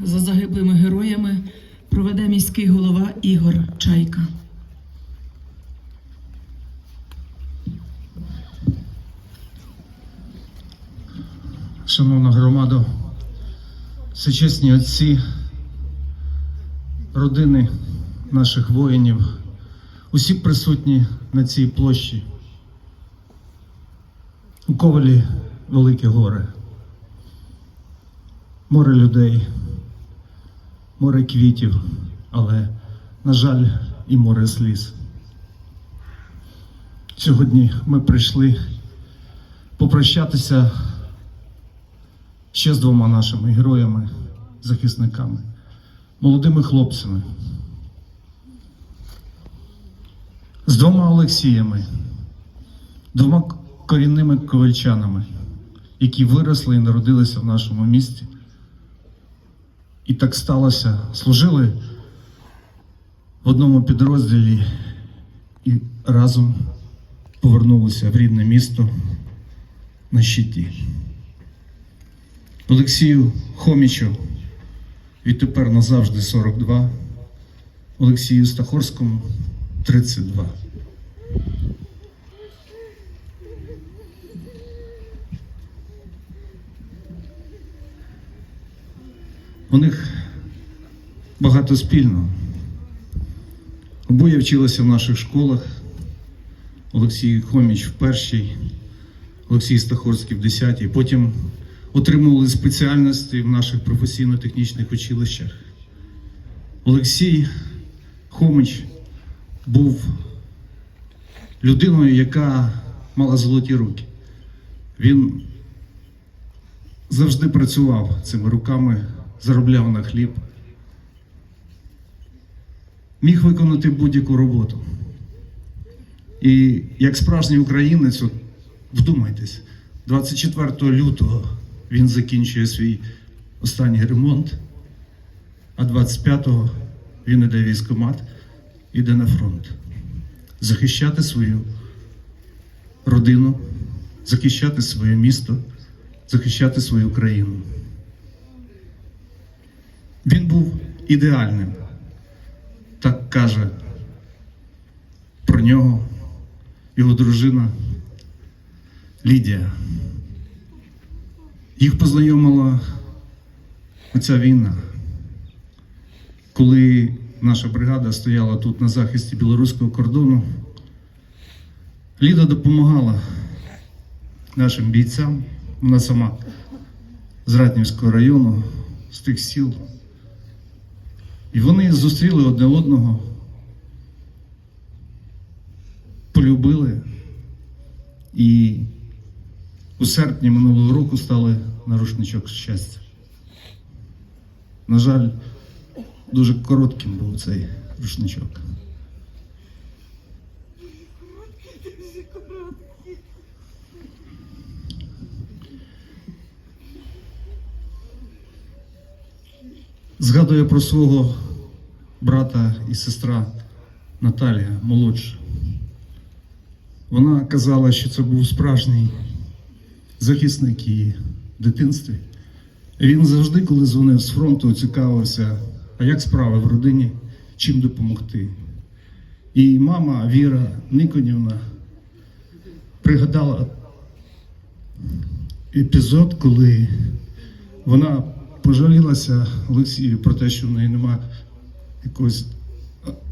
За загиблими героями проведе міський голова Ігор Чайка. Шановна громада, всечесні отці, родини наших воїнів, усі присутні на цій площі. У Ковалі велике горе, море людей, море квітів, але, на жаль, і море сліз. Сьогодні ми прийшли попрощатися ще з двома нашими героями, захисниками, молодими хлопцями, з двома Олексіями, двома корінними ковальчанами, які виросли і народилися в нашому місті. І так сталося, служили в одному підрозділі і разом повернулися в рідне місто на щиті. Олексію Хомічу відтепер назавжди 42, Олексію Стахорському 32. У них багато спільного. Обоє вчилися в наших школах. Олексій Хоміч в першій, Олексій Стахорський в десятій. Потім отримували спеціальності в наших професійно-технічних училищах. Олексій Хомич був людиною, яка мала золоті руки. Він завжди працював цими руками, заробляв на хліб, міг виконати будь-яку роботу. І як справжній українець, от вдумайтесь, 24 лютого він закінчує свій останній ремонт, а 25-го він іде в військкомат, іде на фронт. Захищати свою родину, захищати своє місто, захищати свою країну. Він був ідеальним, так каже про нього його дружина Лідія. Їх познайомила оця війна, коли наша бригада стояла тут на захисті білоруського кордону. Ліда допомагала нашим бійцям, вона сама з Ратнівського району, з тих сіл. І вони зустріли одне одного, полюбили і у серпні минулого року стали на рушничок щастя. На жаль, дуже коротким був цей рушничок. Згадує про свого брата і сестра Наталія молодша. Вона казала, що це був справжній захисник її в дитинстві. І Він завжди, коли дзвонив з фронту, цікавився, а як справи в родині, чим допомогти. І мама Віра Никонівна пригадала епізод, коли вона пожалілася Олексію про те, що в неї немає якогось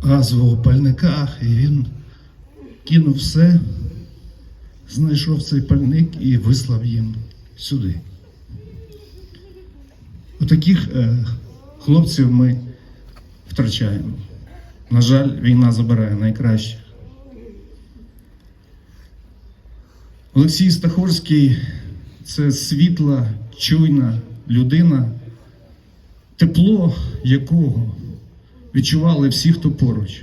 газового пальника, і він кинув все, знайшов цей пальник і вислав їм сюди. У таких е, хлопців ми втрачаємо. На жаль, війна забирає найкраще. Олексій Стахорський це світла, чуйна людина, тепло якого відчували всі, хто поруч.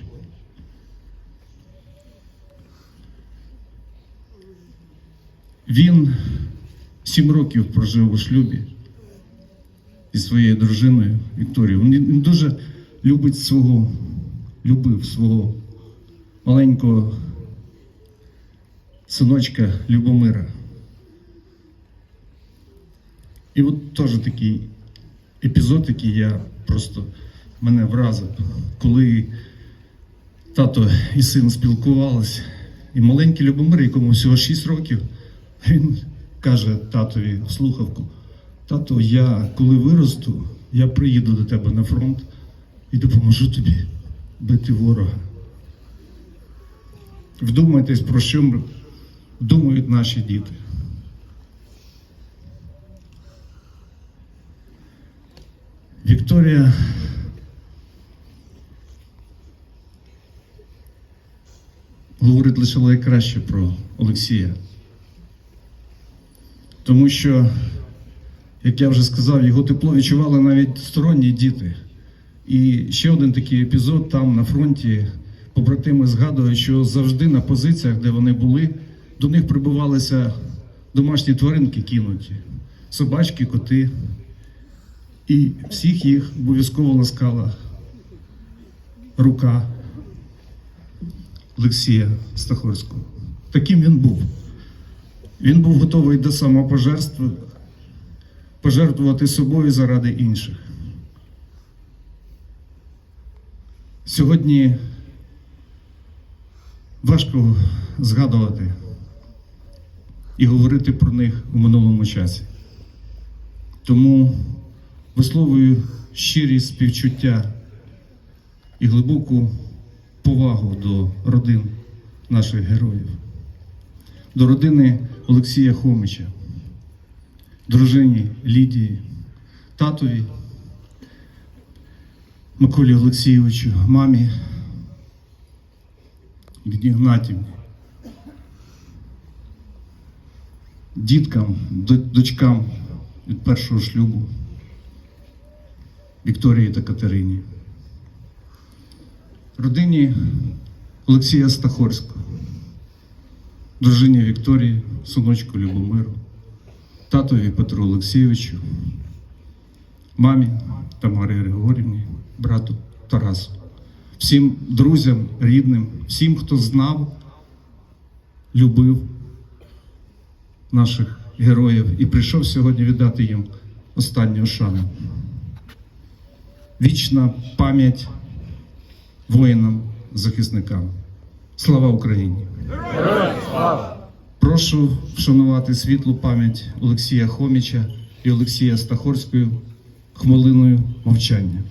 Він сім років прожив у шлюбі зі своєю дружиною Вікторією. Він дуже любить свого, любив свого маленького синочка Любомира. І от теж такий епізод, який я просто мене вразив, коли тато і син спілкувалися, і маленький Любомир, якому всього 6 років, він каже татові в слухавку: тато, я коли виросту, я приїду до тебе на фронт і допоможу тобі бити ворога. Вдумайтесь, про що думають наші діти. Вікторія говорить лише найкраще про Олексія. Тому що, як я вже сказав, його тепло відчували навіть сторонні діти. І ще один такий епізод там на фронті. Побратими згадують, що завжди на позиціях, де вони були, до них прибувалися домашні тваринки кинуті, собачки, коти. І всіх їх обов'язково ласкала рука Олексія Стаховського. Таким він був. Він був готовий до самопожертви, пожертвувати собою заради інших. Сьогодні важко згадувати і говорити про них у минулому часі. Тому висловлюю щирі співчуття і глибоку повагу до родин наших героїв, до родини Олексія Хомича, дружині Лідії, татові Миколі Олексійовичу, мамі Лідії Гнатівні, діткам, дочкам від першого шлюбу Вікторії та Катерині, родині Олексія Стахорського, дружині Вікторії, синочку Любомиру, татові Петру Олексійовичу, мамі Тамарі Григорівні, брату Тарасу, всім друзям, рідним, всім, хто знав, любив наших героїв і прийшов сьогодні віддати їм останню шану. Вічна пам'ять воїнам, захисникам. Слава Україні! Прошу вшанувати світлу пам'ять Олексія Хоміча і Олексія Стахорською хвилиною мовчання.